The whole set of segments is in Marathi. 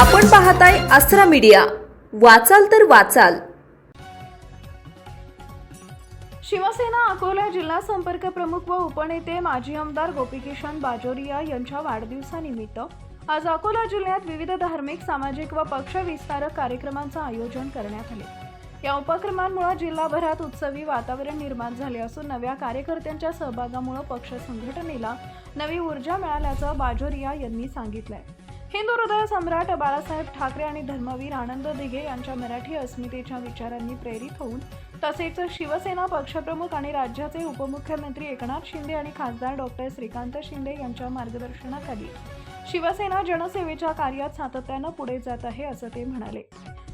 आपण पाहताय अस्त्रा मीडिया. वाचाल तर वाचाल. शिवसेना अकोला जिल्हा संपर्क प्रमुख व उपनेते माजी आमदार गोपीकिशन बाजोरिया यांच्या वाढदिवसानिमित्त आज अकोला जिल्ह्यात विविध धार्मिक सामाजिक व पक्ष विस्तारक कार्यक्रमांचं आयोजन करण्यात आले. या उपक्रमांमुळे जिल्हाभरात उत्सवी वातावरण निर्माण झाले असून नव्या कार्यकर्त्यांच्या सहभागामुळे पक्ष संघटनेला नवी ऊर्जा मिळाल्याचं बाजोरिया यांनी सांगितलंय. हिंदू हृदय सम्राट बाळासाहेब ठाकरे आणि धर्मवीर आनंद दिघे यांच्या मराठी अस्मितेच्या विचारांनी प्रेरित होऊन तसेच शिवसेना पक्षप्रमुख आणि राज्याचे उपमुख्यमंत्री एकनाथ शिंदे आणि खासदार डॉक्टर श्रीकांत शिंदे यांच्या मार्गदर्शनाखाली शिवसेना जनसेवेच्या कार्यात सातत्यानं पुढे जात आहे असं ते म्हणाले.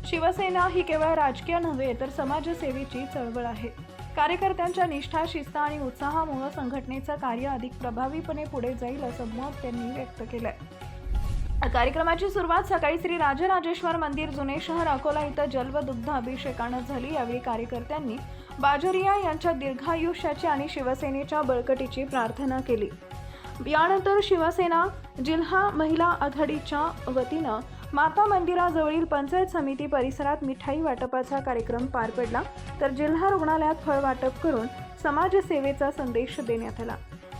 शिवसेना ही केवळ राजकीय नव्हे तर समाजसेवेची चळवळ आहे. कार्यकर्त्यांच्या निष्ठा शिस्त आणि उत्साहामुळे संघटनेचं कार्य अधिक प्रभावीपणे पुढे जाईल असं मत त्यांनी व्यक्त केलंय. कार्यक्रमाची सुरुवात सकाळी श्री राजराजेश्वर मंदिर जुने शहर अकोला इथं जल व दुग्ध अभिषेकानं झाली. यावेळी कार्यकर्त्यांनी बाजोरिया यांच्या दीर्घायुष्याची आणि शिवसेनेच्या बळकटीची प्रार्थना केली. यानंतर शिवसेना जिल्हा महिला आघाडीच्या वतीनं माता मंदिराजवळील पंचायत समिती परिसरात मिठाई वाटपाचा कार्यक्रम पार पडला. तर जिल्हा रुग्णालयात फळ वाटप करून समाजसेवेचा संदेश देण्यात आला.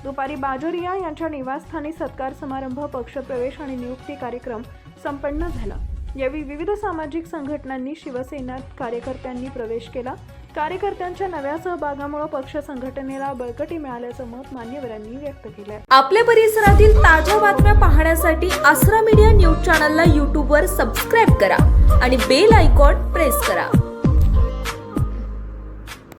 दुपारी बाजोरिया यांच्या निवासस्थानी सत्कार समारंभ पक्षप्रवेश आणि नियुक्ती कार्यक्रम संपन्न झाला. यावेळी विविध सामाजिक संघटनांनी शिवसेना कार्यकर्त्यांनी प्रवेश केला. कार्यकर्त्यांच्या नव्या सहभागामुळे पक्ष संघटनेला बळकटी मिळाल्याचं मत मान्यवरांनी व्यक्त केलंय. आपल्या परिसरातील ताज्या बातम्या पाहण्यासाठी आसरा मीडिया न्यूज चॅनलला यूट्यूबवर सबस्क्राईब करा आणि बेल आयकॉन प्रेस